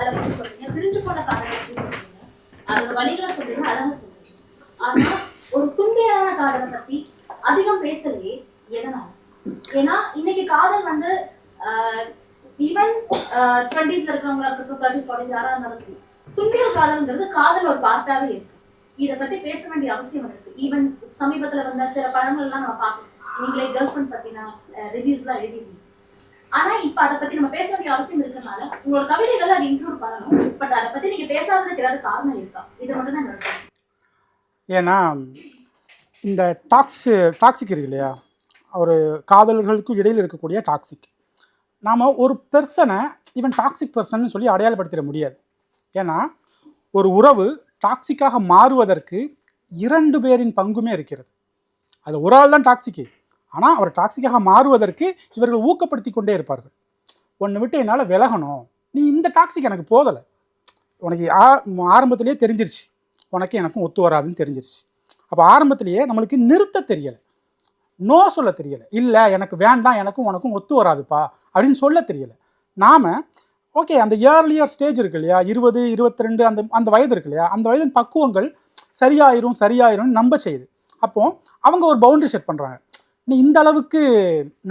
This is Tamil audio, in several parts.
அதை பத்தி சொல்றீங்க. பிரிஞ்சு போன காதலை பத்தி சொல்றீங்க? அதோட வழிகளை சொல்றீங்க அழகா சொல்றீங்க. ஆனா ஒரு துன்பையான காதலை பத்தி அதிகம் பேசலையே எதனால? ஏன்னா இன்னைக்கு காதல் வந்து ஈவன் டுவெண்ட்டிஸ்ல இருக்கிறவங்களா இருக்கட்டும் தேர்ட்டிஸ் ஃபார்ட்டிஸ் யாரா இருந்தாலும் சரி துன்பியல் காதல்ங்கிறது காதல் ஒரு பார்ட்டாவே இருக்கு. இதை பத்தி பேச வேண்டிய அவசியம் இருக்கு. ஈவன் சமீபத்துல வந்த சில படங்கள் எல்லாம் நம்ம பார்க்கணும் நீங்களே கேர்ள் ஃப்ரெண்ட் பத்தினா ரிவ்யூஸ் எல்லாம் எழுதிருக்கீங்க ஆனா இப்ப அதை பத்தி நம்ம பேச வேண்டிய அவசியம் இருக்கறனால உங்களோட கவிதைகள் அதை இன்க்ளூட் பண்ணணும். பட் அதை பத்தி நீங்க பேசாததுக்கு ஏதாவது காரணம் இருக்கா? இது மட்டும் தான் ஏன்னா இந்த டாக்ஸி டாக்ஸிக் இருக்கு இல்லையா? ஒரு காதலர்களுக்கும் இடையில் இருக்கக்கூடிய டாக்ஸிக். நாம் ஒரு பெர்சனை ஈவன் டாக்ஸிக் பர்சன் சொல்லி அடையாளப்படுத்திட முடியாது. ஏன்னா ஒரு உறவு டாக்ஸிக்காக மாறுவதற்கு இரண்டு பேரின் பங்குமே இருக்கிறது. அது ஒரு ஆள் தான் டாக்ஸிக்கு. ஆனால் அவர் டாக்ஸிக்காக மாறுவதற்கு இவர்கள் ஊக்கப்படுத்தி கொண்டே இருப்பார்கள். ஒன்று விட்டு என்னால் விலகணும். நீ இந்த டாக்ஸிக் எனக்கு போதலை. உனக்கு ஆ- ஆரம்பத்திலேயே தெரிஞ்சிருச்சு. உனக்கு எனக்கும் ஒத்து வராதுன்னு தெரிஞ்சிருச்சு. அப்போ ஆரம்பத்திலேயே நம்மளுக்கு நிறுத்த தெரியலை. நோ சொல்ல தெரியலை. இல்லை எனக்கு வேண்டாம் எனக்கும் உனக்கும் ஒத்து வராதுப்பா அப்படின்னு சொல்ல தெரியலை. நாம் ஓகே அந்த இயர்லியர் ஸ்டேஜ் இருக்கு இல்லையா? இருபது இருபத்தி ரெண்டு அந்த அந்த வயது இருக்கு இல்லையா? அந்த வயதின் பக்குவங்கள் சரியாயிரும் சரியாயிரும் நம்ப செய்யுது. அப்போது அவங்க ஒரு பவுண்டரி செட் பண்ணுறாங்க நீ இந்த அளவுக்கு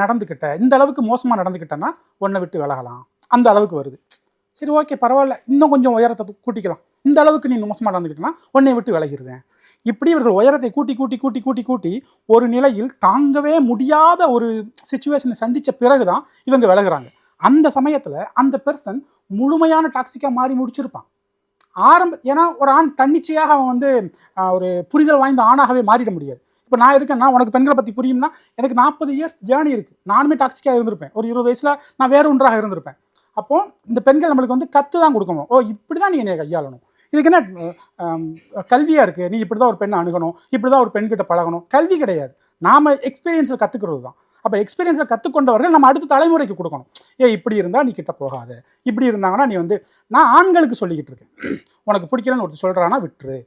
நடந்துக்கிட்ட இந்த அளவுக்கு மோசமாக நடந்துக்கிட்டேன்னா உன்னை விட்டு விலகலாம். அந்த அளவுக்கு வருது. சரி ஓகே பரவாயில்ல. இன்னும் கொஞ்சம் உயரத்தை கூட்டிக்கலாம். இந்த அளவுக்கு நீ மோசமாக நடந்துக்கிட்டனா உன்னை விட்டு விலகிடுதேன் இப்படி இவர்கள் உயரத்தை கூட்டி கூட்டி கூட்டி கூட்டி கூட்டி ஒரு நிலையில் தாங்கவே முடியாத ஒரு சுச்சுவேஷனை சந்தித்த பிறகு தான் இவங்க விலகுறாங்க. அந்த சமயத்தில் அந்த பெர்சன் முழுமையான டாக்ஸிக்காக மாறி முடிச்சிருப்பான். ஆரம்ப ஏன்னா ஒரு ஆண் தன்னிச்சையாக அவன் வந்து ஒரு புரிதல் வாய்ந்த ஆணாகவே மாறிட முடியாது. இப்போ நான் இருக்கேன்னா உனக்கு பெண்களை பற்றி புரியும்னா எனக்கு நாற்பது இயர்ஸ் ஜேர்னி இருக்குது நானுமே டாக்ஸிக்காக இருந்திருப்பேன். ஒரு இருபது வயசில் நான் வேறு ஒன்றாக இருந்திருப்பேன். அப்போ இந்த பெண்கள் நம்மளுக்கு வந்து கற்று தான் கொடுக்கணும். ஓ இப்படி தான் நீ என்னை கையாளணும். இதுக்கு என்ன கல்வியாக இருக்குது நீ இப்படி தான் ஒரு பெண்ணை அணுகணும். இப்படி தான் ஒரு பெண்கிட்ட பழகணும். கல்வி கிடையாது. நாம் எக்ஸ்பீரியன்ஸில் கற்றுக்கிறது தான். அப்போ எக்ஸ்பீரியன்ஸில் கற்றுக்கொண்டவர்கள் நம்ம அடுத்த தலைமுறைக்கு கொடுக்கணும். ஏ இப்படி இருந்தால் நீ கிட்ட போகாது. இப்படி இருந்தாங்கன்னா நீ வந்து நான் ஆண்களுக்கு சொல்லிக்கிட்டு இருக்கேன். உனக்கு பிடிக்கலன்னு ஒருத்தர் சொல்கிறானா விட்டுரு.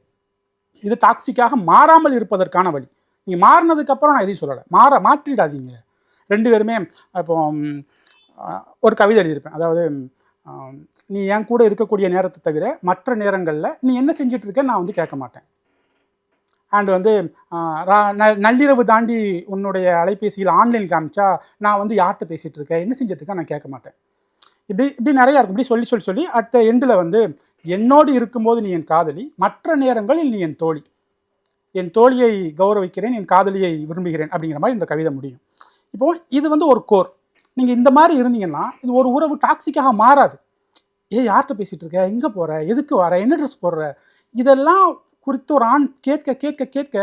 இது டாக்ஸிக்காக மாறாமல் இருப்பதற்கான வழி. நீங்கள் மாறினதுக்கப்புறம் நான் எதையும் சொல்லலை. மாற மாற்றிடாதீங்க. ரெண்டு பேருமே இப்போ ஒரு கவிதை எழுதியிருப்பேன். அதாவது நீ என் கூட இருக்கக்கூடிய நேரத்தை தவிர மற்ற நேரங்களில் நீ என்ன செஞ்சிட்டு இருக்க நான் வந்து கேட்க மாட்டேன். அண்ட் வந்து ரா- ந- நள்ளிரவு தாண்டி உன்னுடைய அலைபேசியில் ஆன்லைன் காமிச்சா நான் வந்து யார்கிட்ட பேசிகிட்டு இருக்கேன்? என்ன செஞ்சுட்டு இருக்கேன் நான் கேட்க மாட்டேன். இப்படி இப்படி நிறையா இருக்கும். இப்படி சொல்லி சொல்லி சொல்லி அடுத்த எண்டில் வந்து என்னோடு இருக்கும்போது நீ என் காதலி மற்ற நேரங்களில் நீ என் தோழி. என் தோழியை கௌரவிக்கிறேன் என் காதலியை விரும்புகிறேன் அப்படிங்கிற மாதிரி இந்த கவிதை முடியும். இப்போது இது வந்து ஒரு கோர். நீங்கள் இந்த மாதிரி இருந்தீங்கன்னா இது ஒரு உறவு டாக்ஸிக்காக மாறாது. ஏ யார்கிட்ட பேசிகிட்டு இருக்க? எங்கே போகிற எதுக்கு வர? என்ன ட்ரெஸ் போடுற? இதெல்லாம் குறித்து ஒரு ஆண் கேட்க கேட்க கேட்க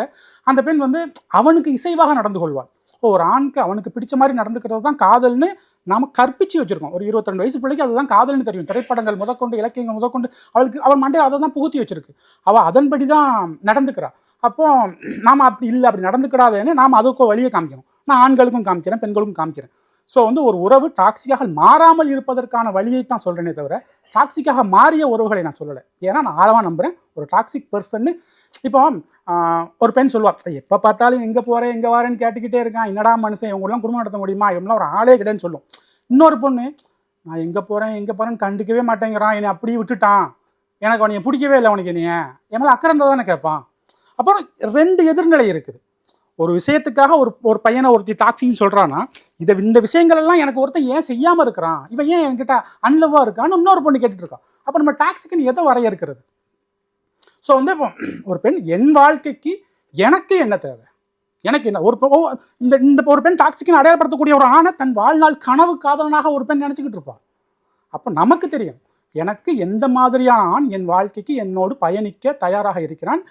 அந்த பெண் வந்து அவனுக்கு இசைவாக நடந்து கொள்வாள். ஓ ஒரு ஆணுக்கு அவனுக்கு பிடிச்ச மாதிரி நடந்துக்கிறது தான் காதல்னு நாம கற்பிச்சு வச்சிருக்கோம். ஒரு இருபத்திரெண்டு வயசு பிள்ளைக்கு அதுதான் காதல்னு தெரியும். திரைப்படங்கள் முதற்கொண்டு இலக்கியங்கள் முதற்கொண்டு அவளுக்கு அவள் மண்டையில் அதை தான் புகுத்தி வச்சிருக்கு. அவள் அதன்படி தான் நடந்துக்கிறா. அப்போ நாம் அப்படி இல்லை அப்படி நடந்துக்கிடாதேன்னு நாம் அதுக்கு வழியை காமிக்கணும். நான் ஆண்களுக்கும் காமிக்கிறேன் பெண்களுக்கும் காமிக்கிறேன். ஸோ வந்து ஒரு உறவு டாக்ஸிக்காக மாறாமல் இருப்பதற்கான வழியை தான் சொல்கிறேனே தவிர டாக்ஸிக்காக மாறிய உறவுகளை நான் சொல்லலை. ஏன்னா நான் ஆழமாக நம்புகிறேன் ஒரு டாக்ஸிக் பர்சன்னு இப்போ ஒரு பெண் சொல்லுவாள் எப்போ பார்த்தாலும் எங்கே போகிறேன் எங்கே வரேன்னு கேட்டுக்கிட்டே இருக்கான். என்னடா மனுஷன்? இவங்களாம் குடும்பம் நடத்த முடியுமா? இவங்களாம் ஒரு ஆளே கிடையாதுன்னு சொல்லும். இன்னொரு பொண்ணு நான் எங்கே போகிறேன் எங்கே போகிறேன்னு கண்டுக்கவே மாட்டேங்கிறான். என்னை அப்படியே விட்டுட்டான். எனக்கு அவனையை பிடிக்கவே இல்லை அவனுக்கு என்னைய. என் மேலே அக்கறை இருந்தால் தானே கேட்பான். அப்புறம் ரெண்டு எதிர்நிலை இருக்குது. ஒரு விஷயத்துக்காக ஒரு ஒரு பையனை ஒருத்தி டாக்ஸின்னு சொல்கிறான்னா இதை இந்த விஷயங்கள் எல்லாம் எனக்கு ஒருத்தன் ஏன் செய்யாமல் இருக்கிறான்? இவன் ஏன் என்கிட்ட அன்லவாக இருக்கான்னு இன்னொரு பொண்ணு கேட்டுட்டு இருக்கான் அப்போ நம்ம டாக்ஸிக்குன்னு எதை வரையறுக்கிறது? ஸோ வந்து இப்போ ஒரு பெண் என் வாழ்க்கைக்கு எனக்கு என்ன தேவை? எனக்கு என்ன ஒரு இந்த இந்த ஒரு பெண் டாக்ஸிக்குன்னு அடையாளப்படுத்தக்கூடிய ஒரு ஆணை தன் வாழ்நாள் கனவு காதலனாக ஒரு பெண் நினச்சிக்கிட்டு இருப்பான் அப்போ நமக்கு தெரியும் எனக்கு எந்த மாதிரியான ஆண் என் வாழ்க்கைக்கு என்னோடு பயணிக்க தயாராக இருக்கிறான்?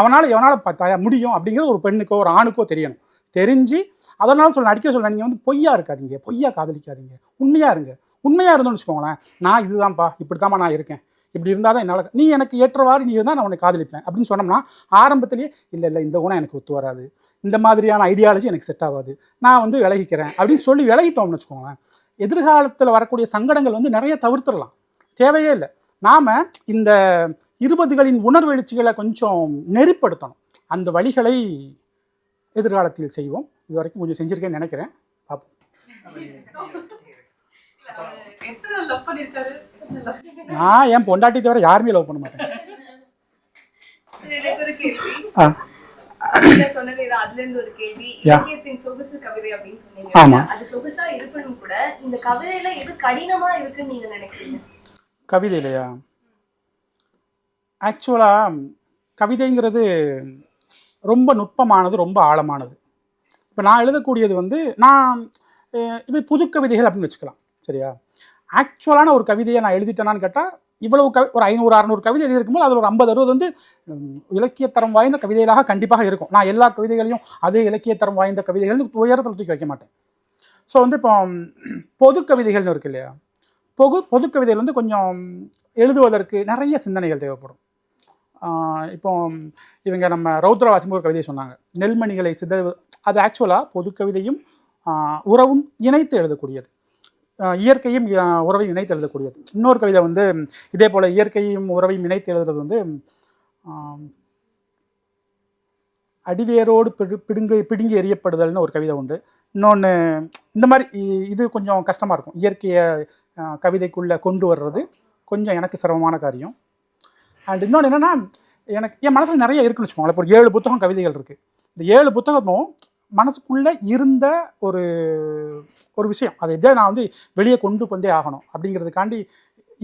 அவனால் எவனால் ப முடியும் அப்படிங்கிறது ஒரு பெண்ணுக்கோ ஒரு ஆணுக்கோ தெரியணும். தெரிஞ்சு அதனால் சொல்ல அடிக்க சொல்ல நீங்கள் வந்து பொய்யா இருக்காதீங்க பொய்யா காதலிக்காதீங்க உண்மையாக இருங்க. உண்மையாக இருந்தோம்னு வச்சுக்கோங்களேன் நான் இதுதான்ப்பா இப்படி நான் இருக்கேன். இப்படி இருந்தால் தான் என்னால் நீ எனக்கு ஏற்றவாறு நீ இருந்தால் நான் உன்னை காதலிப்பேன் அப்படின்னு சொன்னோம்னா ஆரம்பத்திலேயே இல்லை இல்லை இந்த குணம் எனக்கு ஒத்து வராது. இந்த மாதிரியான ஐடியாலஜி எனக்கு செட் ஆகாது. நான் வந்து விலகிக்கிறேன். அப்படின்னு சொல்லி விலகிட்டோம்னு வச்சுக்கோங்களேன் எதிர்காலத்தில் வரக்கூடிய சங்கடங்கள் வந்து நிறைய தவிர்த்துடலாம். தேவையே இல்லை. நாம் இந்த இருபதுகளின் உணர்வெழுச்சிகளை கொஞ்சம் நெறிப்படுத்தணும். அந்த வழிகளை எதிர்காலத்தில் செய்வோம். இது வரைக்கும் கொஞ்சம் செஞ்சுருக்கேன்னு நினைக்கிறேன். பார்ப்போம். நான் என் பொண்டாட்டி தவிர யாருமே லவ் பண்ண மாட்டேன். கவிதையிலையா? ஆக்சுவலாக கவிதைங்கிறது ரொம்ப நுட்பமானது ரொம்ப ஆழமானது. இப்போ நான் எழுதக்கூடியது வந்து நான் இப்போ புது கவிதைகள் அப்படின்னு வச்சுக்கலாம் சரியா? ஆக்சுவலான ஒரு கவிதையை நான் எழுதிட்டேனான்னு கேட்டால் இவ்வளவு கவி ஒரு ஐநூறு அறநூறு கவிதை எழுதியிருக்கும்போது அதில் ஒரு ஐம்பது அறுபது வந்து இலக்கியத்தரம் வாய்ந்த கவிதைகளாக கண்டிப்பாக இருக்கும். நான் எல்லா கவிதைகளையும் அதே இலக்கியத்தரம் வாய்ந்த கவிதைகள்னு உயரத்தில் தூக்கி வைக்க மாட்டேன். ஸோ வந்து இப்போ பொது கவிதைகள்னு இருக்கு இல்லையா? பொது பொது கவிதைகள் வந்து கொஞ்சம் எழுதுவதற்கு நிறைய சிந்தனைகள் தேவைப்படும். இப்போ இவங்க நம்ம ரௌத்ரவாசிம் ஒரு கவிதை சொன்னாங்க. நெல்மணிகளை சித அது ஆக்சுவலாக பொது கவிதையும் உறவும் இணைத்து எழுதக்கூடியது. இயற்கையும் உறவையும் இணைத்து எழுதக்கூடியது. இன்னொரு கவிதை வந்து இதே போல் இயற்கையும் உறவையும் இணைத்து எழுதுறது வந்து அடிவேரோடு பிடு பிடுங்கு பிடுங்கி எறியப்படுதல்னு ஒரு கவிதை உண்டு. இன்னொன்று இந்த மாதிரி இ- இது கொஞ்சம் கஷ்டமாக இருக்கும். இயற்கையை கவிதைக்குள்ளே கொண்டு வர்றது கொஞ்சம் எனக்கு சிரமமான காரியம். அண்ட் இன்னொன்று என்னென்னா எனக்கு என் மனசில் நிறைய இருக்குன்னு வச்சுக்கோங்களேன் இப்போ ஒரு ஏழு புத்தகம் கவிதைகள் இருக்குது இந்த ஏழு புத்தகமும் மனசுக்குள்ளே இருந்த ஒரு ஒரு விஷயம். அதை எப்படியா நான் வந்து வெளியே கொண்டு வந்தே ஆகணும் அப்படிங்கிறதுக்காண்டி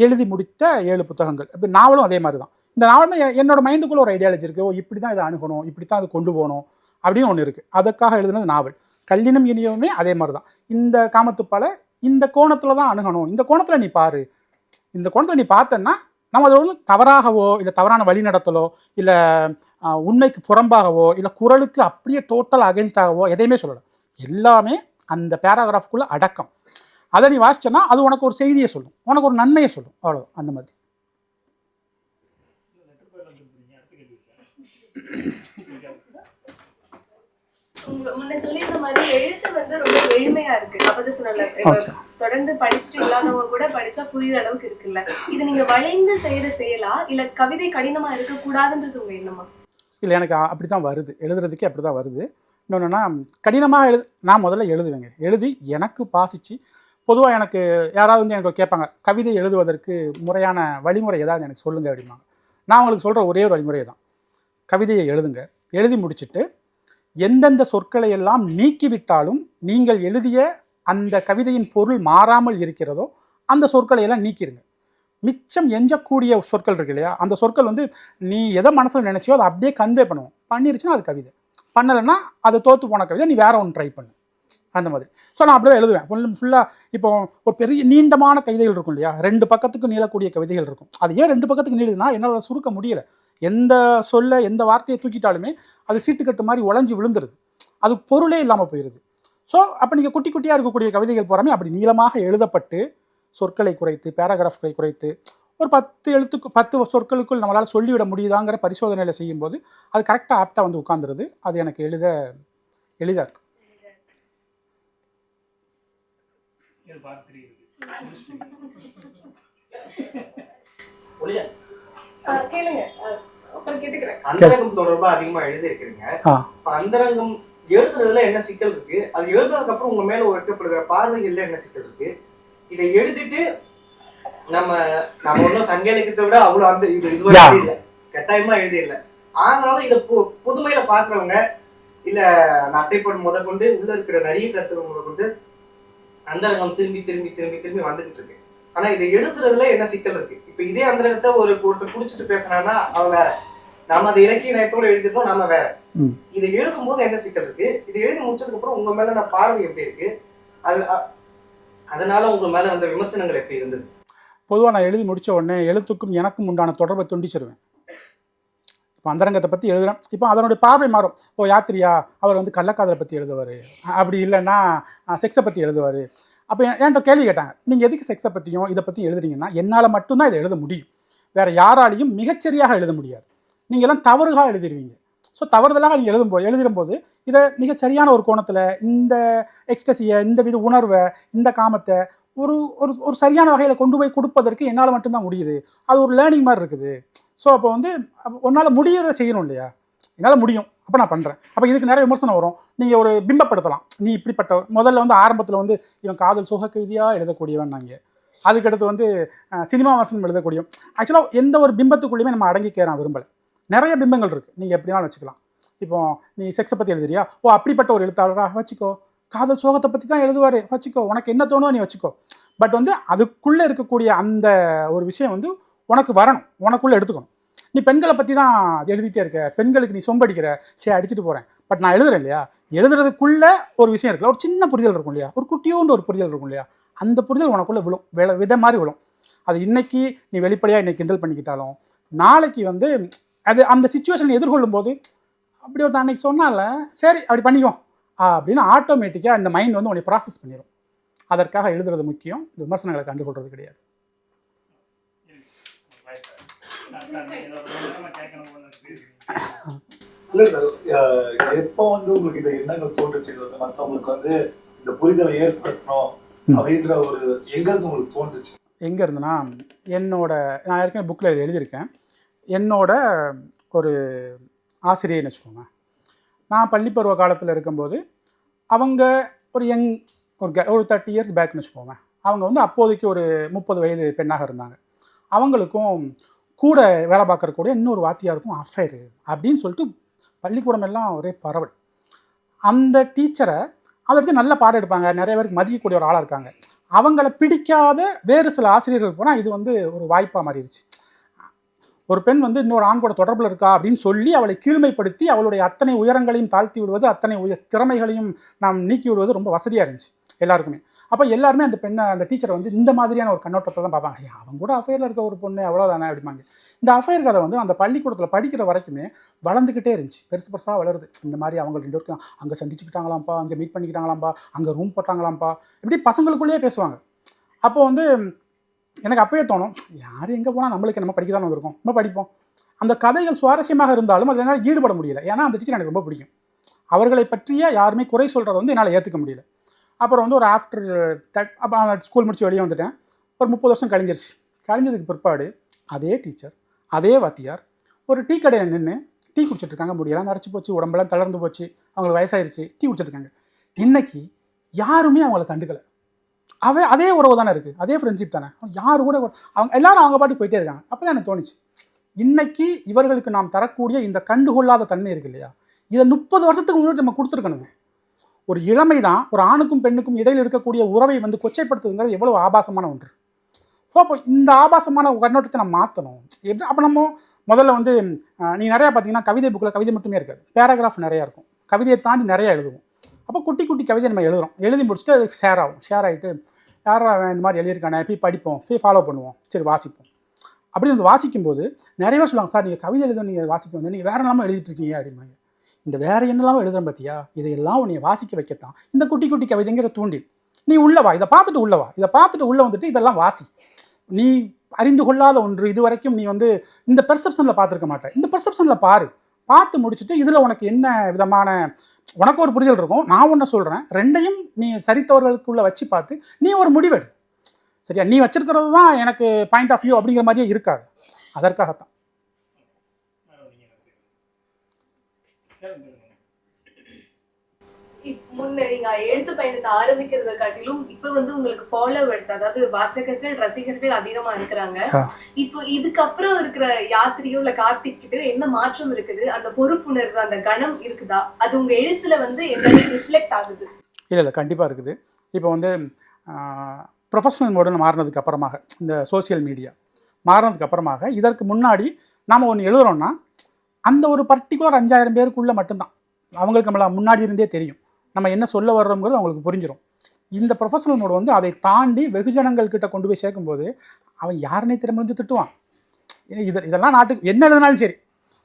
எழுதி முடித்த ஏழு புத்தகங்கள். இப்போ நாவலும் அதே மாதிரி தான் இந்த நாவலுமே என்னோட மைண்டுக்குள்ளே ஒரு ஐடியாலஜி இருக்குது ஓ இப்படி தான் இதை அணுகணும் இப்படி தான் அது கொண்டு போகணும் அப்படின்னு ஒன்று இருக்குது அதுக்காக எழுதுனது நாவல். கல்லினம் இனியவுமே அதே மாதிரி தான் இந்த காமத்துப்பால இந்த கோணத்தில் தான் அணுகணும். இந்த கோணத்தில் நீ பாரு. இந்த கோணத்தில் நீ பார்த்தன்னா நம்ம அதை ஒன்றும் தவறாகவோ இல்லை தவறான வழி நடத்தலோ இல்லை உண்மைக்கு புறம்பாகவோ இல்லை குரலுக்கு அப்படியே டோட்டல் அகேன்ஸ்டாகவோ எதையுமே சொல்லலை. எல்லாமே அந்த பேராகிராஃப்குள்ளே அடக்கம். அதை நீ வாசிச்சேன்னா அது உனக்கு ஒரு செய்தியை சொல்லும். உனக்கு ஒரு நன்மையை சொல்லும். அவ்வளோ அந்த மாதிரி. உங்க- முன்ன சொல்லியிருந்த மாதிரி எழுத்து வந்து ரொம்ப எளிமையா இருக்கு. அப்பதான் சொன்னல Okay. தொடர்ந்து படிச்சுட்டு இல்லாதவங்க கூட படிச்சா புரியுற அளவுக்கு இருக்குல்ல. இது நீங்க வளைந்து செய்யற செயலா இல்ல கவிதை கடினமா இருக்க கூடாதுன்றது உங்க எண்ணமா? இல்லை எனக்கு அப்படி தான் வருது. எழுதுறதுக்கே அப்படி தான் வருது இன்னொன்றுனா கடினமாக எழுது நான் முதல்ல எழுதுவேங்க. எழுதி எனக்கு பாசிச்சு பொதுவாக எனக்கு யாராவது வந்து எனக்கு கேட்பாங்க கவிதை எழுதுவதற்கு முறையான வழிமுறை ஏதாவது எனக்கு சொல்லுங்க அப்படிம்பாங்க. நான் உங்களுக்கு சொல்கிற ஒரே ஒரு வழிமுறை தான் கவிதையை எழுதுங்க. எழுதி முடிச்சிட்டு எந்தெந்த சொற்களை எல்லாம் நீக்கிவிட்டாலும் நீங்கள் எழுதிய அந்த கவிதையின் பொருள் மாறாமல் இருக்கிறதோ அந்த சொற்களை எல்லாம் நீக்கிருங்க. மிச்சம் எஞ்சக்கூடிய சொற்கள் இருக்கு இல்லையா? அந்த சொற்கள் வந்து நீ எதை மனசில் நினைச்சியோ அதை அப்படியே கன்வே பண்ணுவோம். பண்ணிருச்சுன்னா அது கவிதை. பண்ணலைன்னா அது தோற்று போன கவிதை. நீ வேற ஒன்று ட்ரை பண்ணு. அந்த மாதிரி. ஸோ நான் அப்படி தான் எழுதுவேன் ஃபுல்லாக இப்போ ஒரு பெரிய நீண்டமான கவிதைகள் இருக்கும் இல்லையா? ரெண்டு பக்கத்துக்கு நீளக்கூடிய கவிதைகள் இருக்கும். அது ஏன் ரெண்டு பக்கத்துக்கு நீளுதுன்னா என்னால் சுருக்க முடியல. எந்த சொல்ல எந்த வார்த்தையை தூக்கிட்டாலுமே அது சீட்டுக்கட்டு மாதிரி உழஞ்சி விழுந்துருது. அது பொருளே இல்லாமல் போயிடுது ஸோ அப்போ நீங்கள் குட்டி குட்டியாக இருக்கக்கூடிய கவிதைகள் போகிறாமே அப்படி நீளமாக எழுதப்பட்டு சொற்களை குறைத்து பேராகிராஃப்களை குறைத்து ஒரு பத்து எழுத்துக்கு பத்து சொற்களுக்குள் நம்மளால் சொல்லிவிட முடியுதாங்கிற பரிசோதனையில் செய்யும்போது அது கரெக்டாக ஆப்டாக வந்து உட்காந்துருது அது எனக்கு எழுத எளிதாக இருக்கும் அந்தரங்கம் தொடர்பா அதிகமா இப்ப அந்தரங்கம் எழுதுறதுல என்ன சிக்கல் இருக்கு? அது எழுதுனதுக்கு அப்புறம் உங்க மேல வைக்கப்படுகிற பார்வைகள்ல என்ன சிக்கல் இருக்கு? இதை எழுதிட்டு நம்ம நம்ம ஒன்றும் சங்க இலக்கியத்தை விட அவ்வளவு அந்த இது இதுவரை. இல்ல கட்டாயமா எழுதி இல்ல ஆனாலும் இதை பு- புதுமையில பாக்குறவங்க இல்ல நட்டைப்படம் முதற்கொண்டு உள்ள இருக்கிற நிறைய கருத்துக்கள் முதற்கொண்டு அந்தரங்கம் திரும்பி திரும்பி திரும்பி திரும்பி வந்துகிட்டு இருக்கு. ஆனா இதை எழுதுறதுல என்ன சிக்கல் இருக்கு? இப்ப இதே அந்தரங்கத்தை ஒரு ஒருத்தர் குடிச்சிட்டு பேசினான்னா அவன் வேற. நாம அதை இலக்கிய நயத்தோட எழுதிருக்கோம் நாம வேற. இதை எழுதும்போது என்ன சிக்கல் இருக்கு? இதை எழுதி முடிச்சதுக்கு அப்புறம் உங்க மேல நான் பார்வை எப்படி இருக்கு? அது அதனால உங்க மேல வந்த விமர்சனங்கள் எப்படி இருந்தது? பொதுவாக நான் எழுதி முடிச்ச உடனே எழுத்துக்கும் எனக்கும் உண்டான தொடர்பை துண்டிச்சிருவேன். இப்போ அந்தரங்கத்தை பற்றி எழுதுகிறேன் இப்போ அதனுடைய பார்வை மாறும். ஓ யாத்திரியா அவர் வந்து கள்ளக்காதலை பற்றி எழுதுவார். அப்படி இல்லைன்னா செக்ஸை பற்றி எழுதுவார். அப்போ என்கிட்ட கேள்வி கேட்டாங்க நீங்கள் எதுக்கு செக்ஸை பற்றியும் இதை பற்றி எழுதுறீங்கன்னா என்னால் மட்டும்தான் இதை எழுத முடியும். வேறு யாராலையும் மிகச்சரியாக எழுத முடியாது. நீங்கள் எல்லாம் தவறுகாக எழுதிடுவீங்க ஸோ தவறுதலாக நீங்கள் எழுதும்போது எழுதிடும்போது இதை மிகச்சரியான ஒரு கோணத்தில் இந்த எக்ஸ்டசியை இந்த வித உணர்வை இந்த காமத்தை ஒரு ஒரு ஒரு சரியான வகையில் கொண்டு போய் கொடுப்பதற்கு என்னால் மட்டும்தான் முடியுது. அது ஒரு லேர்னிங் மாதிரி இருக்குது. ஸோ அப்போ வந்து உன்னால் முடியறதை செய்யணும் இல்லையா? என்னால் முடியும். அப்போ நான் பண்ணுறேன் அப்போ இதுக்கு நிறைய விமர்சனம் வரும். நீங்கள் ஒரு பிம்பப்படுத்தலாம். நீ இப்படிப்பட்ட முதல்ல வந்து ஆரம்பத்தில் வந்து இவன் காதல் சுக கவிதையாக எழுதக்கூடியவன் நாங்கள் அதுக்கடுத்து வந்து சினிமா வசனம் எழுதக்கூடிய ஆக்சுவலாக எந்த ஒரு பிம்பத்துக்குள்ளேயுமே நம்ம அடங்கிக்க நான் விரும்பலை. நிறைய பிம்பங்கள் இருக்குது நீங்கள் எப்படினாலும் வச்சுக்கலாம். இப்போ நீ செக்ஸை பற்றி எழுதுறியா? ஓ அப்படிப்பட்ட ஒரு எழுத்தாளராக வச்சுக்கோ. காதல் சோகத்தை பற்றி தான் எழுதுவார். வச்சுக்கோ. உனக்கு என்ன தோணும் நீ வச்சுக்கோ. பட் வந்து அதுக்குள்ளே இருக்கக்கூடிய அந்த ஒரு விஷயம் வந்து உனக்கு வரணும் உனக்குள்ளே எடுத்துக்கணும். நீ பெண்களை பற்றி தான் எழுதிட்டே இருக்க. பெண்களுக்கு நீ சொம்படிக்கிற. சரி அடிச்சுட்டு போகிறேன் பட் நான் எழுதுறேன் இல்லையா? எழுதுறதுக்குள்ளே ஒரு விஷயம் இருக்குல்ல ஒரு சின்ன புரிதல் இருக்கும் இல்லையா? ஒரு குட்டியோண்டு ஒரு புரிதல் இருக்கும் இல்லையா? அந்த புரிதல் உனக்குள்ளே விழும். வில வித மாதிரி விழும். அது இன்றைக்கி நீ வெளிப்படையாக இன்னைக்கு கிண்டல் பண்ணிக்கிட்டாலும் நாளைக்கு வந்து அது அந்த சுச்சுவேஷன் எதிர்கொள்ளும் போது அப்படி ஒரு அன்னைக்கு சொன்னால சரி அப்படி பண்ணிக்கோ. அப்படின்னு ஆட்டோமேட்டிக்காக இந்த மைண்ட் வந்து உன்னை ப்ராசஸ் பண்ணிடும் அதற்காக எழுதுறது முக்கியம். விமர்சனங்களை கண்டுகொள்வது கிடையாது. இல்ல சார் எப்போ வந்து உங்களுக்கு இந்த எண்ணங்கள் தோன்றுச்சு? இது வந்து மற்றவங்களுக்கு வந்து இந்த புரிதலை ஏற்படுத்தணும் அப்படின்ற ஒரு எங்க இருந்து உங்களுக்கு தோன்றுச்சு? எங்கே இருந்துன்னா என்னோட நான் ஏற்கனவே புக்கில் இது எழுதியிருக்கேன். என்னோட ஒரு ஆசிரியர்னு வச்சுக்கோங்க. நான் பள்ளி பருவ காலத்தில் இருக்கும்போது அவங்க ஒரு யங் ஒரு ஒரு தேர்ட்டி இயர்ஸ் பேக்னு வச்சுக்கோங்க. அவங்க வந்து அப்போதைக்கு ஒரு முப்பது வயது பெண்ணாக இருந்தாங்க. அவங்களுக்கும் கூட வேலை பார்க்கறக்கூடிய இன்னொரு வாத்தியாருக்கும் அஃபேர் அப்படின்னு சொல்லிட்டு பள்ளிக்கூடம் எல்லாம் ஒரே பரவல். அந்த டீச்சரை அதை எடுத்து நல்ல பாடம் எடுப்பாங்க. நிறைய பேருக்கு மதிக்கக்கூடிய ஒரு ஆளாக இருக்காங்க. அவங்கள பிடிக்காத வேறு சில ஆசிரியர்கள் போனால் இது வந்து ஒரு வாய்ப்பாக மாறிடுச்சு. ஒரு பெண் வந்து இன்னொரு ஆண் கூட தொடர்பில் இருக்கா அப்படின்னு சொல்லி அவளை கீழ்மைப்படுத்தி அவளுடைய அத்தனை உயரங்களையும் தாழ்த்தி விடுவது அத்தனை உய திறமைகளையும் நாம் நீக்கி விடுவது ரொம்ப வசதியாக இருந்துச்சு. எல்லாருக்குமே. அப்போ எல்லாருமே அந்த பெண்ணை அந்த டீச்சரை வந்து இந்த மாதிரியான ஒரு கண்ணோட்டத்தை தான் பார்ப்பாங்க. ஐயா அவங்க கூட அஃபேரில் இருக்க ஒரு பொண்ணு அவ்வளோதானே அப்படிம்பாங்க. இந்த அஃபேர் கதை வந்து அந்த பள்ளிக்கூடத்தில் படிக்கிற வரைக்குமே வளர்ந்துக்கிட்டே இருந்துச்சு. பெருசு பெருசாக வளருது. இந்த மாதிரி அவங்க ரெண்டு பேருக்கும் அங்கே சந்திச்சுக்கிட்டாங்களாம்ப்பா அங்கே மீட் பண்ணிக்கிட்டாங்களாம்ப்பா அங்கே ரூம் போட்டாங்களாம்ப்பா இப்படி பசங்களுக்குள்ளேயே பேசுவாங்க. அப்போ வந்து எனக்கு அப்பயே தோணும் யார் எங்கே போனால் நம்மளுக்கு நம்ம படிக்க தானே வந்திருக்கோம். நம்ம படிப்போம். அந்த கதைகள் சுவாரஸ்யமாக இருந்தாலும் அதில் என்னால் ஈடுபட முடியல. ஏன்னா அந்த டீச்சர் எனக்கு ரொம்ப பிடிக்கும். அவர்களை பற்றிய யாருமே குறை சொல்கிறத வந்து என்னால் ஏற்றுக்க முடியல. அப்புறம் வந்து ஒரு ஆஃப்டர் தட் அப்போ ஸ்கூல் முடிச்சு வெளியே வந்துட்டேன். ஒரு முப்பது வருஷம் கழிஞ்சிருச்சு. கழிஞ்சதுக்கு பிற்பாடு அதே டீச்சர் அதே வாத்தியார் ஒரு டீ கடையில் நின்று டீ குடிச்சிட்டு இருக்காங்க. முடியெல்லாம் நரைச்சி போச்சு உடம்பெல்லாம் தளர்ந்து போச்சு அவங்களுக்கு வயசாயிருச்சு டீ குடிச்சிட்டு இருக்காங்க. இன்னைக்கு யாருமே அவங்கள கண்டுக்கலை. அவ அதே உறவு தானே இருக்குது அதே ஃப்ரெண்ட்ஷிப் தானே. யார் கூட அவங்க எல்லாரும் அவங்க பாட்டுக்கு போயிட்டே இருக்காங்க. அப்போ தான் எனக்கு தோணுச்சு இன்னைக்கு இவர்களுக்கு நாம் தரக்கூடிய இந்த கண்டுகொள்ளாத தன்மை இருக்கு இல்லையா? இதை முப்பது வருஷத்துக்கு முன்னாடி நம்ம கொடுத்துருக்கணுங்க ஒரு இளமை தான் ஒரு ஆணுக்கும் பெண்ணுக்கும் இடையில் இருக்கக்கூடிய உறவை வந்து கொச்சைப்படுத்துதுங்கிறது எவ்வளோ ஆபாசமான ஒன்று. ஸோ அப்போ இந்த ஆபாசமான கண்ணோட்டத்தை நம்ம மாற்றணும் எப்படி அப்போ நம்ம முதல்ல வந்து நீ நிறையா பார்த்தீங்கன்னா கவிதை புக்கில் கவிதை மட்டுமே இருக்காது. பேராகிராஃப் நிறையா இருக்கும். கவிதையை தாண்டி நிறையா எழுதுவோம். அப்போ குட்டி குட்டி கவிதை நம்ம எழுதுறோம். எழுதி முடிச்சுட்டு அது ஷேர் ஆகும். ஷேர் ஆகிட்டு யாரா இந்த மாதிரி எழுதியிருக்கானே போய் படிப்போம் போய் ஃபாலோ பண்ணுவோம். சரி வாசிப்போம். அப்படி வந்து வாசிக்கும்போது நிறைய பேர் சொல்லுவாங்க சார் நீங்கள் கவிதை எழுத நீங்கள் வாசிக்க வந்து நீங்கள் வேறு இல்லாமல் எழுதிட்டு இருக்கீங்க அப்படிம்பாங்க. இந்த வேற என்னெல்லாம் எழுதுறேன் பார்த்தியா இதையெல்லாம் உன்னை வாசிக்க வைக்கத்தான். இந்த குட்டி குட்டி கவிதைங்கிற தூண்டில். நீ உள்ளவா இதை பார்த்துட்டு உள்ளவா இதை பார்த்துட்டு உள்ளே வந்துட்டு இதெல்லாம் வாசி. நீ அறிந்து கொள்ளாத ஒன்று இது வரைக்கும் நீ வந்து இந்த பெர்செப்ஷனில் பார்த்துருக்க மாட்டேன். இந்த பெர்செப்ஷனில் பாரு. பார்த்து முடிச்சுட்டு இதில் உனக்கு என்ன விதமான உனக்கு ஒரு புரிதல் இருக்கும். நான் ஒன்று சொல்கிறேன் ரெண்டையும் நீ சரித்தவர்களுக்குள்ளே வச்சு பார்த்து நீ ஒரு முடிவெடு. சரியா? நீ வச்சிருக்கிறது தான் எனக்கு பாயிண்ட் ஆஃப் வியூ அப்படிங்கிற மாதிரியே இருக்காது. அதற்காகத்தான். முன்ன நீங்க எழுத்து பயணத்தை ஆரம்பிக்கிறத காட்டிலும் இப்ப வந்து உங்களுக்கு ஃபாலோவர்ஸ் அதாவது வாசகர்கள் ரசிகர்கள் அதிகமா இருக்கிறாங்க. இப்போ இதுக்கப்புறம் இருக்கிற யாத்திரையோ இல்ல கார்த்திக் கிட்டயோ என்ன மாற்றம் இருக்குது? அந்த பொறுப்புணர்வு அந்த கணம் இருக்குதா? அது உங்க எழுத்துல வந்து எந்த ரிஃப்ளெக்ட் ஆகுது. இல்லை இல்லை கண்டிப்பாக இருக்குது. இப்போ வந்து ப்ரொஃபஷனல் மோடில் மாறினதுக்கு அப்புறமாக இந்த சோஷியல் மீடியா மாறினதுக்கு அப்புறமாக இதற்கு முன்னாடி நாம் ஒன்று எழுதுறோம்னா அந்த ஒரு பர்டிகுலர் அஞ்சாயிரம் பேருக்குள்ளே மட்டும்தான். அவங்களுக்கு நம்மள முன்னாடி இருந்தே தெரியும். நம்ம என்ன சொல்ல வர்றோங்கிறது அவங்களுக்கு புரிஞ்சிடும் இந்த ப்ரொஃபஷனல் மோடு வந்து அதை தாண்டி வெகுஜனங்கள் கிட்ட கொண்டு போய் சேர்க்கும்போது அவன் யாருனே திரும்ப திட்டுவான். இது இதெல்லாம் நாட்டுக்கு என்ன எழுதினாலும் சரி.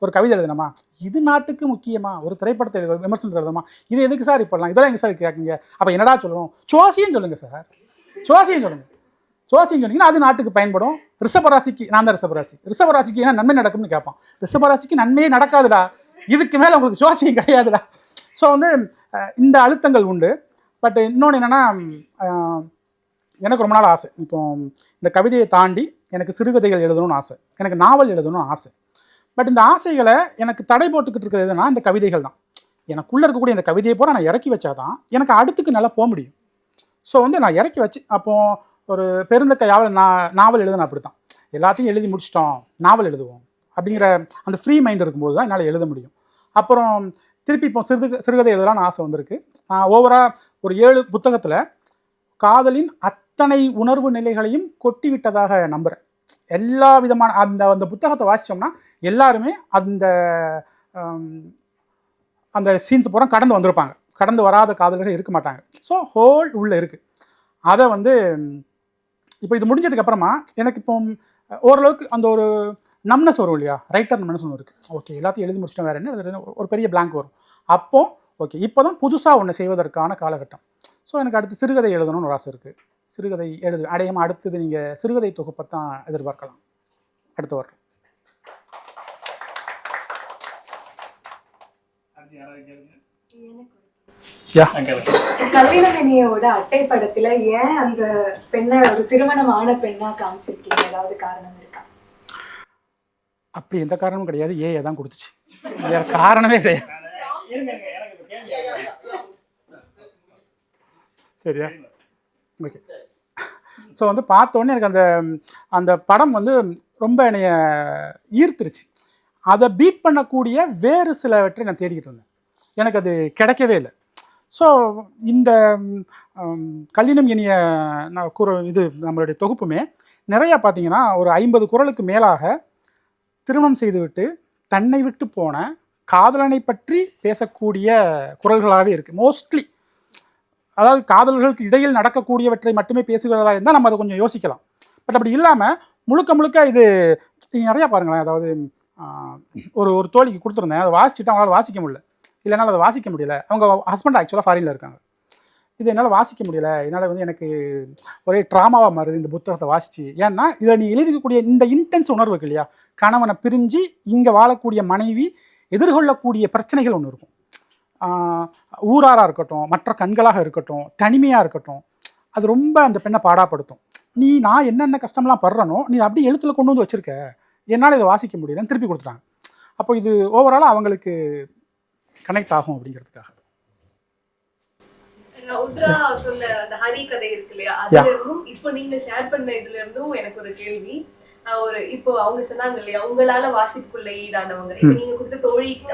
ஒரு கவிதை எழுதணுமா இது நாட்டுக்கு முக்கியமா? ஒரு திரைப்படத்தை எழுத விமர்சனத்தை எழுதணுமா? இது எதுக்கு சார் இப்போலாம் இதெல்லாம் எங்கே சார் கேட்குங்க? அப்போ என்னடா சொல்லணும்? சுவாசியம் சொல்லுங்கள் சார். சுவாசியும் சொல்லுங்கள் சுவாசியம் சொன்னீங்கன்னா அது நாட்டுக்கு பயன்படும். ரிஷபராசிக்கு நான் தான் ரிஷபராசி ரிஷபராசிக்கு என்ன நன்மை நடக்கும்னு கேட்பான். ரிஷபராசிக்கு நன்மையே நடக்காதுடா. இதுக்கு மேலே உங்களுக்கு சுவாசியம் கிடையாதுடா. ஸோ வந்து இந்த அழுத்தங்கள் உண்டு. பட் இன்னொன்று என்னென்னா எனக்கு ரொம்ப நாள் ஆசை. இப்போ இந்த கவிதையை தாண்டி எனக்கு சிறுகதைகள் எழுதணும்னு ஆசை. எனக்கு நாவல் எழுதணும்னு ஆசை. பட் இந்த ஆசைகளை எனக்கு தடை போட்டுக்கிட்டு இருக்கிறது எதுனா இந்த கவிதைகள் தான். எனக்குள்ளே இருக்கக்கூடிய இந்த கவிதையை பூரா நான் இறக்கி வச்சாதான் எனக்கு அடுத்துக்கு நல்லா போக முடியும். ஸோ வந்து நான் இறக்கி வச்சு அப்போது ஒரு பெருந்தக்க யாவல் நான் நாவல் எழுதுன அப்படி தான் எல்லாத்தையும் எழுதி முடிச்சிட்டோம் நாவல் எழுதுவோம். அப்படிங்கிற அந்த ஃப்ரீ மைண்ட் இருக்கும்போது தான் என்னால் எழுத முடியும். அப்புறம் திருப்பி இப்போ சிறுது சிறுகதை எழுதலாம்னு ஆசை வந்திருக்கு. நான் ஓவராக ஒரு ஏழு புத்தகத்தில் காதலின் அத்தனை உணர்வு நிலைகளையும் கொட்டி விட்டதாக நம்புகிறேன் எல்லா விதமான அந்த அந்த புத்தகத்தை வாசித்தோம்னா எல்லாருமே அந்த அந்த சீன்ஸ் பூரா கடந்து வந்திருப்பாங்க. கடந்து வராத காதலர்கள் இருக்க மாட்டாங்க. ஸோ ஹோல் உள்ளே இருக்குது அதை வந்து இப்போ இது முடிஞ்சதுக்கு அப்புறமா எனக்கு இப்போ ஓரளவுக்கு அந்த ஒரு நம்னஸ் வரும் இல்லையா? ரைட்டர் நம்னஸ் ஒன்று இருக்குது ஓகே எல்லாத்தையும் எழுதி முடிச்சிட்டோம் வேறு என்ன? ஒரு பெரிய blank வரும். அப்போ ஓகே இப்போ தான் புதுசாக ஒன்று செய்வதற்கான காலகட்டம். ஸோ எனக்கு அடுத்து சிறுகதை எழுதணும்னு ஒரு ஆசை இருக்குது சிறுகதை எழுது அடையாமல் அடுத்தது நீங்கள் சிறுகதை தொகுப்பை தான் எதிர்பார்க்கலாம். அடுத்து வரும் யா கல்யாணமணியோட அட்டை படத்துல ஏன் அந்த பெண்ணை ஒரு திருமணம் ஆன பெண்ணா காமிச்சிருக்கீங்க? ஏதாவது காரணம் இருக்கா? அப்படி எந்த காரணமும் கிடையாது. ஏ தான் கொடுத்துச்சு. வேறு காரணமே கிடையாது. சரியா? ஓகே ஸோ வந்து பார்த்த உடனே எனக்கு அந்த அந்த படம் வந்து ரொம்ப என்னைய ஈர்த்துருச்சு. அதை பீட் பண்ணக்கூடிய வேறு சிலவற்றை நான் தேடிக்கிட்டு இருந்தேன். எனக்கு அது கிடைக்கவே இல்லை. ஸோ இந்த கல்லினம் இனிய நான் குர இது நம்மளுடைய தொகுப்புமே நிறையா பார்த்தீங்கன்னா ஒரு ஐம்பது குரலுக்கு மேலாக திருமணம் செய்துவிட்டு தன்னை விட்டு போன காதலனை பற்றி பேசக்கூடிய குரல்களாகவே இருக்குது மோஸ்ட்லி அதாவது காதல்களுக்கு இடையில் நடக்கக்கூடியவற்றை மட்டுமே பேசுகிறதா இருந்தால் நம்ம அதை கொஞ்சம் யோசிக்கலாம். பட் அப்படி இல்லாமல் முழுக்க முழுக்க இது நீங்கள் நிறையா பாருங்களேன் அதாவது ஒரு ஒரு தோழிக்கு கொடுத்துருந்தேன். அதை வாசிச்சுட்டு அவங்களால வாசிக்க முடியல. இல்லைனால அதை வாசிக்க முடியல. அவங்க ஹஸ்பண்ட் ஆக்சுவலாக ஃபாரினில் இருக்காங்க. இது என்னால் வாசிக்க முடியல. என்னால் வந்து எனக்கு ஒரே ட்ராமாவாக மாறுது இந்த புத்தகத்தை வாசித்து ஏன்னா இதில் நீ எழுதிக்கக்கூடிய இந்த இன்டென்ஸ் உணர்வு இருக்கு இல்லையா? கணவனை பிரிஞ்சு இங்கே வாழக்கூடிய மனைவி எதிர்கொள்ளக்கூடிய பிரச்சனைகள் ஒன்று இருக்கும். ஊராராக இருக்கட்டும் மற்ற கண்களாக இருக்கட்டும் தனிமையாக இருக்கட்டும் அது ரொம்ப அந்த பெண்ணை பாடாப்படுத்தும். நீ நான் என்னென்ன கஷ்டம்லாம் படுறனோ நீ அப்படியே எழுத்துல கொண்டு வந்து வச்சிருக்க. என்னால் இதை வாசிக்க முடியலன்னு திருப்பி கொடுத்துட்டாங்க. அப்போ இது ஓவராலாக அவங்களுக்கு கனெக்ட் ஆகும் அப்படிங்கிறதுக்காக. உத்ரா சொன்ன அந்த ஹரி கதை இருக்கு இல்லையா? அதுல இருந்தும் இப்போ நீங்க ஷேர் பண்ண இதுல இருந்தும் எனக்கு ஒரு கேள்வி. ஒரு இப்போ அவங்க சொன்னாங்க இல்லையா உங்களால வாசிப்புக்குள்ள ஈடானவங்க. இப்போ நீங்க கொடுத்த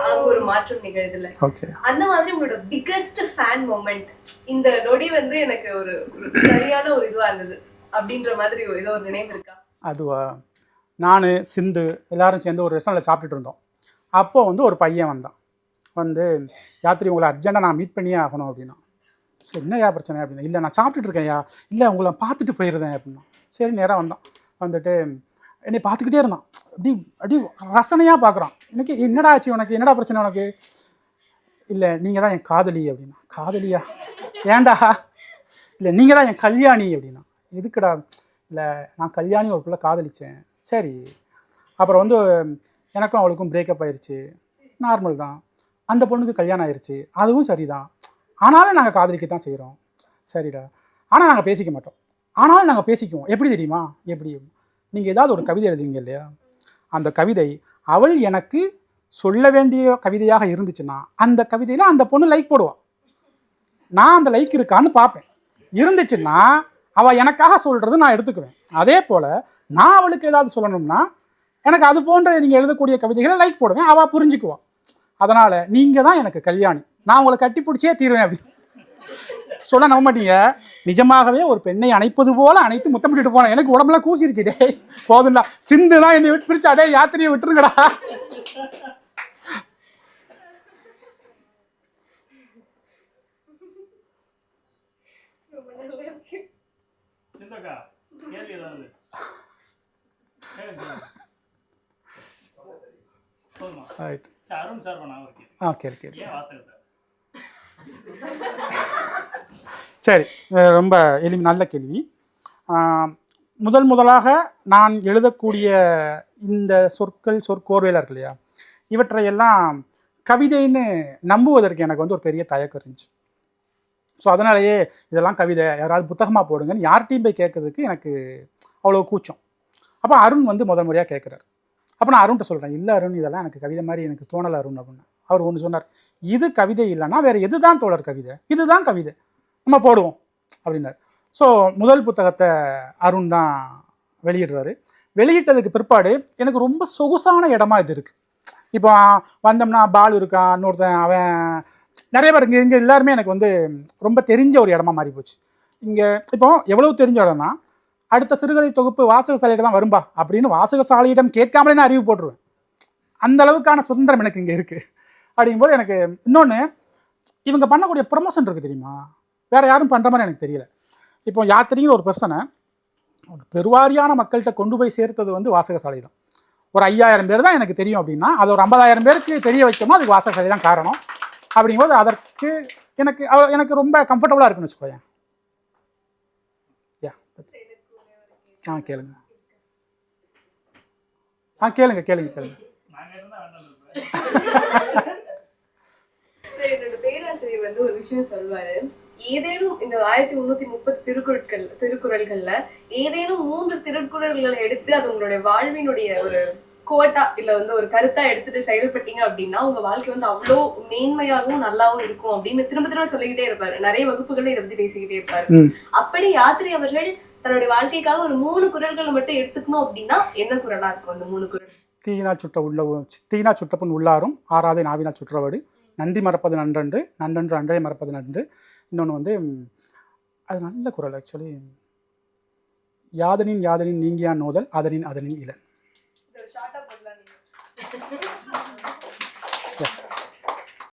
அங்க ஒரு மாற்றம் நிகழுதுல அந்த மாதிரி உங்களோட பிக்கெஸ்ட் ஃபேன் மொமெண்ட் இந்த நொடி வந்து எனக்கு ஒரு சரியான ஒரு இதுவா இருந்தது. அப்படின்ற மாதிரி ஏதோ ஒரு நினைவு இருக்கா? அதுவா? நான் சிந்து எல்லாரும் சேர்ந்து ஒரு ரெஸ்டாரண்ட்டில் சாப்பிட்டுட்டு இருந்தோம். அப்போ வந்து ஒரு பையன் வந்தான். வந்து யாத்திரி உங்களை அர்ஜென்ட்டாக நான் மீட் பண்ணியே ஆகணும் அப்படின்னா. சரி என்னையா பிரச்சனை? அப்படின்னா இல்லை நான் சாப்பிட்டுட்டு இருக்கேன்யா. இல்லை உங்களை பார்த்துட்டு போயிருந்தேன் அப்படின்னா. சரி நேராக வந்தான். வந்துட்டு என்னை பார்த்துக்கிட்டே இருந்தான். அப்படி அப்படி ரசனையாக பார்க்குறான் எனக்கு என்னடா ஆச்சு உனக்கு? என்னடா பிரச்சனை உனக்கு? இல்லை நீங்கள் தான் என் காதலி அப்படின்னா. காதலியா? ஏண்டா இல்லை நீங்கள் தான் என் கல்யாணி அப்படின்னா. எதுக்குடா? இல்லை நான் கல்யாணி ஒரு பிள்ளை காதலிச்சேன். சரி. அப்புறம் வந்து எனக்கும் அவளுக்கும் பிரேக்கப் ஆயிடுச்சு நார்மல் தான். அந்த பொண்ணுக்கு கல்யாணம் ஆயிடுச்சு அதுவும் சரிதான். ஆனாலும் நாங்கள் காதலிக்க தான் செய்கிறோம் சரிடா. ஆனால் நாங்கள் பேசிக்க மாட்டோம். ஆனாலும் நாங்கள் பேசிக்குவோம். எப்படி தெரியுமா? எப்படி? நீங்கள் ஏதாவது ஒரு கவிதை எழுதுவீங்க இல்லையா? அந்த கவிதை அவள் எனக்கு சொல்ல வேண்டிய கவிதையாக இருந்துச்சுன்னா அந்த கவிதையில் அந்த பொண்ணு லைக் போடுவாள் நான் அந்த லைக் இருக்கான்னு பார்ப்பேன். இருந்துச்சுன்னா அவள் எனக்காக சொல்கிறது நான் எடுத்துக்குவேன். அதே போல் நான் அவளுக்கு ஏதாவது சொல்லணும்னா எனக்கு அது போன்ற நீங்கள் எழுதக்கூடிய கவிதைகளை லைக் போடுவேன். அவள் புரிஞ்சுக்குவாள் அதனால் நீங்கள் தான் எனக்கு கல்யாணி. நான் உங்களை கட்டி பிடிச்சே தீருவேன் அப்படி. சொல்ல நம்ப மாட்டீங்க. நிஜமாகவே ஒரு பெண்ணை அணைப்பது போல அணைத்து முத்தமிட்டு போனேன். எனக்கு உடம்புல கூசிருச்சு டேய். போதும்டா. சிந்து தான் என்னை விட்டு பிரிச்சா டேய் யாத்திரையை விட்டுருங்கடா. ரைட் அருண் சார் ஏன் வாசகர் சார்? ரொம்ப எளிமை நல்ல கேள்வி. முதல் முதலாக நான் எழுதக்கூடிய இந்த சொற்கள் சொற்கோர்வையில் இருக்கு இல்லையா? இவற்றையெல்லாம் கவிதைன்னு நம்புவதற்கு எனக்கு வந்து ஒரு பெரிய தயக்கம் இருந்துச்சு. ஸோ அதனாலேயே இதெல்லாம் கவிதை யாராவது புத்தகமாக போடுங்கன்னு யார்கிட்டையும் போய் கேட்கறதுக்கு எனக்கு அவ்வளோ கூச்சம். அப்போ அருண் வந்து முதல் முறையாக கேட்குறாரு. அப்போ நான் அருண்கிட்ட சொல்கிறேன் இல்லை அருண் இதெல்லாம் எனக்கு கவிதை மாதிரி எனக்கு தோணலை அருண் அப்படின்னு. அவர் ஒன்று சொன்னார் இது கவிதை இல்லைன்னா வேறு எது தான் தோழர் கவிதை? இதுதான் கவிதை. நம்ம போடுவோம் அப்படின்னார். ஸோ முதல் புத்தகத்தை அருண் தான் வெளியிடுறாரு. வெளியிட்டதுக்கு பிற்பாடு எனக்கு ரொம்ப சொகுசான இடமா இது இருக்குது இப்போ வந்தோம்னா பால் இருக்கான் இன்னொருத்தன் அவன் நிறைய பேர் இங்கே இங்கே எல்லாருமே எனக்கு வந்து ரொம்ப தெரிஞ்ச ஒரு இடமா மாறி போச்சு இங்கே இப்போ எவ்வளோ தெரிஞ்ச இடம்னா அடுத்த சிறுகதை தொகுப்பு வாசகசாலையிட தான் வரும்பா அப்படின்னு வாசகசாலையிடம் கேட்காமலே நான் அறிவு போட்டுருவேன். அந்த அளவுக்கான சுதந்திரம் எனக்கு இங்கே இருக்குது அப்படிங்கும்போது எனக்கு இன்னொன்று இவங்க பண்ணக்கூடிய ப்ரமோஷன் இருக்குது தெரியுமா? வேறு யாரும் பண்ணுற மாதிரி எனக்கு தெரியல. இப்போ யாத்திரிங்கிற ஒரு பர்சனை ஒரு பெருவாரியான மக்கள்கிட்ட கொண்டு போய் சேர்த்தது வந்து வாசகசாலை தான் ஒரு ஐயாயிரம் பேர் தான் எனக்கு தெரியும் அப்படின்னா அது ஒரு ஐம்பதாயிரம் பேருக்கு தெரிய வைக்கணும் அதுக்கு வாசகசாலை தான் காரணம். அப்படிங்கும்போது அதற்கு எனக்கு எனக்கு ரொம்ப கம்ஃபர்டபுளாக இருக்குன்னு வச்சுக்கோயேன். யா ஆ கேளுங்க. ஆ கேளுங்க கேளுங்க கேளுங்க. சரி என்னோட பேராசிரியர் வந்து ஒரு விஷயம் சொல்வாரு. ஏதேனும் இந்த ஆயிரத்தி முன்னூத்தி முப்பது திருக்குறட்கள் திருக்குறள்கள்ல ஏதேனும் மூன்று திருக்குறள்களை எடுத்து அது உங்களுடைய வாழ்வினுடைய ஒரு கோட்டா இல்ல வந்து ஒரு கருத்தா எடுத்துட்டு செயல்பட்டீங்க அப்படின்னா உங்க வாழ்க்கை வந்து அவ்வளோ மேன்மையாகவும் நல்லாவும் இருக்கும் அப்படின்னு திரும்ப திரும்ப சொல்லிக்கிட்டே இருப்பாரு. நிறைய வகுப்புகள்ல இதை பத்தி பேசிக்கிட்டே இருப்பாரு. அப்படி யாத்திரை அவர்கள் தன்னுடைய வாழ்க்கைக்காக ஒரு மூணு குறள்களை மட்டும் எடுத்துக்கணும் அப்படின்னா என்ன குறளா இருக்கும் அந்த மூணு குறள் தீயினால் சுட்ட உள்ள தீயினால் சுட்டப்புண் உள்ளாரும் ஆறாதை நாவினால் சுற்றவடு. நன்றி மறப்பது நன்றன்று நன்றன்று அன்றே மறப்பது நன்று. இன்னொன்று வந்து அது நல்ல குரல் ஆக்சுவலி யாதனின் யாதனின் நீங்கியான் நோதல் அதனின் அதனின் இளன். ஷார்ட்டா போடலாம்